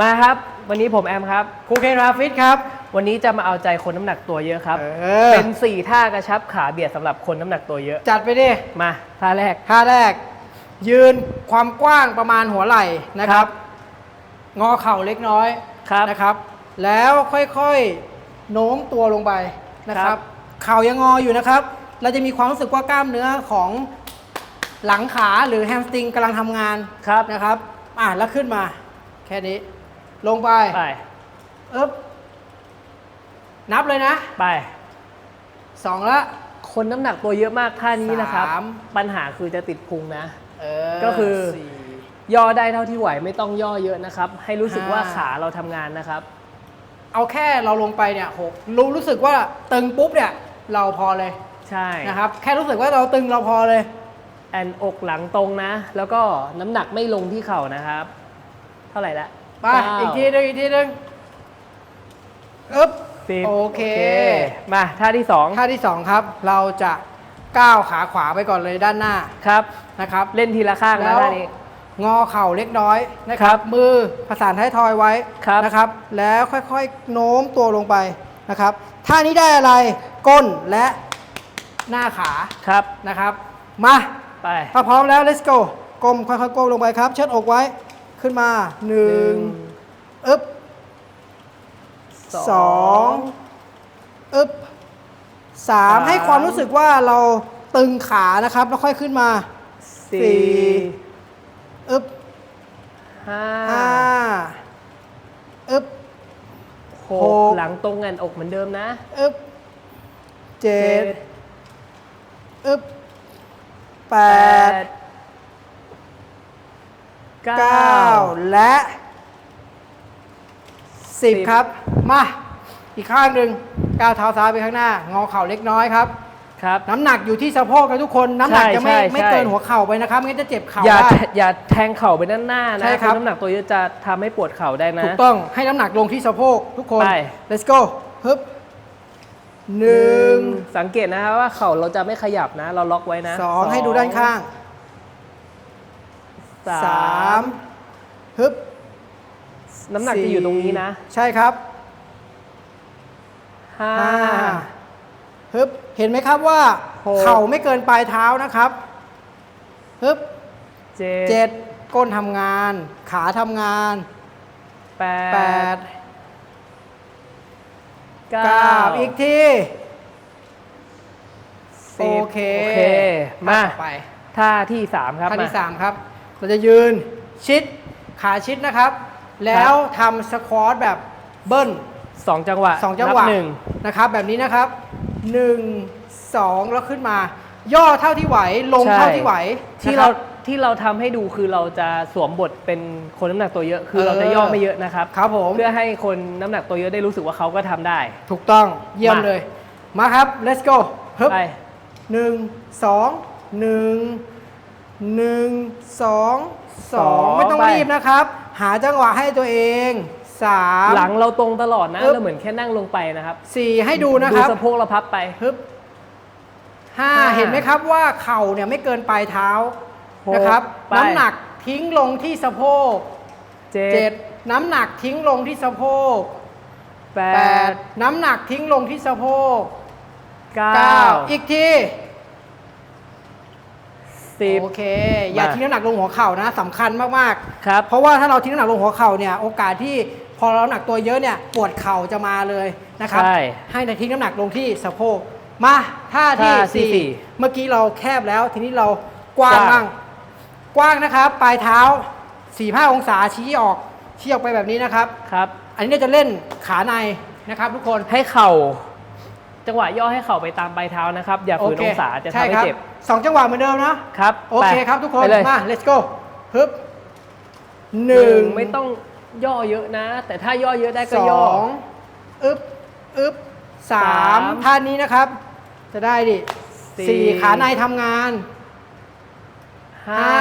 มาครับ วันนี้ผมแอมครับครูเคนราฟิตครับ วันนี้จะมาเอาใจคนน้ำหนักตัวเยอะครับ เออ เป็น 4 ท่ากระชับขาเบียดสำหรับคนน้ำหนักตัวเยอะ จัดไปดิมาท่าแรก ท่าแรก ยืนความกว้างประมาณหัวไหล่นะครับ งอเข่าเล็กน้อยครับ นะครับ แล้วค่อยๆโน้มตัวลงไปนะคครัรับ บ เข่ายังงออยู่นะครับ เราจะมีความรู้สึกว่ากล้ามเนื้อของหลังขาหรือแฮมสตริงกำลังทำงานครับ นะครับ อะแล้วขึ้นมา แค่นี้ ลงไปไปเอ๊บนับเลยนะไปสองละ คนน้ำหนักตัวเยอะมากท่านี้นะครับ สาม ปัญหาคือจะติดพุงนะ เอก็คือ สี่ ย่อได้เท่าที่ไหวไม่ต้องย่อเยอะนะครับ ให้รู้สึกว่าห้าขาเราทำงานนะครับ เอาแค่เราลงไปเนี่ยหกรู้รู้สึกว่าตึงปุ๊บเนี่ย เราพอเลยใช่นะครับ แค่รู้สึกว่าเราตึงเราพอเลย แอนอกหลังตรงนะ แล้วก็น้ำหนักไม่ลงที่เข่านะครับ เท่าไหร่ละ ไปเก้า อีกทีหนึงอีกทีหนึงอึ๊บสิบโอเค มาท่าที่สองท่าที่สองครับ เราจะก้าวขาขวาไปก่อนเลยด้านหน้าครับ นะครับ เล่นทีละข้างแล้นะว ท่านี้ งอเข่าเล็กน้อยนะคครัรับบมือประสานท้ายทอยไว้ครับ นะครับ แล้วค่อยๆโน้มตัวลงไปนะครับท่านี้ได้อะไรก้นและหน้าขาครับ นะครับ มา ไป ถ้าพร้อมแล้ว let's go ก้มค่อยๆก้มลงไปครับ เชิดอกไว้ ขึ้นมาหนึ่งอึ๊บสองอึ๊บสามสามให้ความรู้สึกว่าเราตึงขานะครับ แล้วค่อยขึ้นมาสี่อึ๊บห้าห้าอึ๊บหหกกหลังตรงกันอกเหมือนเดิมนะอึ๊บเจ็ดอึ๊บแปด เก้าเก้าและสิบสิบครับ มา อีกข้างหนึ่งก้าวเท้าซ้ายไปข้างหน้า งอเข่าเล็กน้อยครับ ครับ น้ำหนักอยู่ที่สะโพกนะทุกคน น้ำหนักใช่จะไม่ใช่ไม่ใช่เกินหัวเข่าไปนะครับไม่งั้นจะเจ็บเข่าอย่าได้ อย่าแทงเข่าไปด้านหน้านะใช่ครับนน้ำหนักตัวเยอะจะทำให้ปวดเข่าได้นะ ถูกต้องให้น้ำหนักลงที่สะโพกทุกคน ไป let's go ฮึบหนึ่งสังเกตนะครับว่าเข่าเราจะไม่ขยับนะ เราล็อกไว้นะสองให้ดูด้านข้าง สาสามมฮึบน้ำหนักจะอยู่ตรงนี้นะใช่ครับห้า ห้าฮึบเห็นไหมครับว่า หก เข่าไม่เกินปลายเท้านะครับฮึบเจ็เจ็ดดก้นทำงาน ขาทำงานแปแปดดเก้าเก้าอีกทีสิบโอเคโอเคมา ต่อไปท่าที่สามครับท่าที่มาสามครับ เราจะยืนชิดขาชิดนะครับ แล้วทำสควอตแบบเบิ้ลสองจังหวะสองจังหวะนับหนึ่งนะครับ แบบนี้นะครับหนึ่งสองแล้วขึ้นมา ย่อเท่าที่ไหวลงใช่ เท่าที่ไหวที่นะคเราบที่เราทำให้ดูคือเราจะสวมบทเป็นคนน้ำหนักตัวเยอะ คือเออ เราจะย่อไม่เยอะนะครับ ครับผมเพื่อให้คนน้ำหนักตัวเยอะได้รู้สึกว่าเขาก็ทำได้ ถูกต้องเยี่ยมมา เลย มาครับ let's go ฮึบ ไป หนึ่งสองหนึ่ง หนึ่งสองสองสองไม่ต้องไปรีบนะครับ หาจังหวะให้ตัวเองสามหลังเราตรงตลอดนะอึ๊บเราเหมือนแค่นั่งลงไปนะครับสี่ให้ดูนะครับดูสะโพกเราพับไปฮึบห้าห้าเห็นไหมครับว่าเข่าเนี่ยไม่เกินปลายเท้าหกนะครับไปน้ำหนักทิ้งลงที่สะโพกเจ็เจ็ดดน้ำหนักทิ้งลงที่สะโพกแปแปดดน้ำหนักทิ้งลงที่สะโพกเก้าเก้าอีกที สิบโอเค อย่ามา ทิ้งน้ำหนักลงหัวเข่านะสำคัญมากครับ ๆ เพราะว่าถ้าเราทิ้งน้ำหนักลงหัวเข่าเนี่ยโอกาสที่พอเราน้ำหนักตัวเยอะเนี่ยปวดเข่าจะมาเลยนะครับใช่ให้ทิ้งน้ำหนักลงที่สะโพกมาท่าที่ท่าที่สี่สี่เมื่อกี้เราแคบแล้วทีนี้เรากว้างกว้าง บ้างกว้างนะครับ ปลายเท้า4ี่ห้าองศาชี้ออกชี้ออกไปแบบนี้นะครับ ครับ อันนี้เราจะเล่นขาในนะครับทุกคน ให้เข่า จังหวะย่อให้เข่าไปตามปลายเท้านะครับ อย่าฝืนองศาจะทำใช่ให้ครับเจ็บสองจังหวะเหมือนเดิมนะครับโอเคไปครับทุกคนไปเลยมา let's go ฮึบหหนึ่นึ่งงไม่ต้องย่อเยอะนะ แต่ถ้าย่อเยอะได้ก็สย่อองอึ๊บอึ๊บสามสามท่านี้นะครับ จะได้ดิสี่สี่ขาในทำงานห้าห้า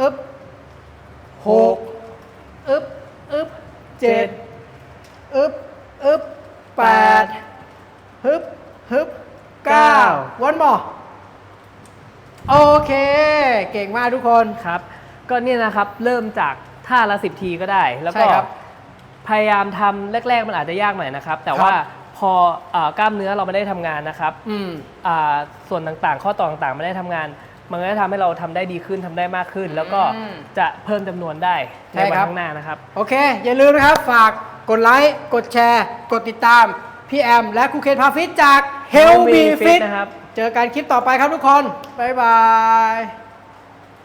อึ๊บหกอึ๊บอึ๊บเจ็ดอึ๊บอึ๊บแปด ฮึบฮึบเก้าวันบอโอเค เก่งมากทุกคน ครับ ก็เนี่ยนะครับเริ่มจากท่าละสิบทีก็ได้ แล้วใช่ก็ครับพยายามทำแรก ๆ มันอาจจะยากหน่อยนะครับ แต่ครับว่าพอเอ่อกล้ามเนื้อเราไม่ได้ทำงานนะครับอืม อ่าส่วนต่างๆ ข้อต่อต่างๆไม่ได้ทำงาน มันก็จะทำให้เราทำได้ดีขึ้นทำได้มากขึ้น แล้วก็อืมจะเพิ่มจำนวนได้ใช่ในวันครับ ข้างหน้านะครับ โอเค อย่าลืมนะครับ ฝากกดไลค์ กดแชร์ กดติดตาม พี่แอม และครูเคนพาฟิตจาก Help Me Help Me Fit Fit นะครับ เจอกันคลิปต่อไปครับทุกคน บ๊ายบาย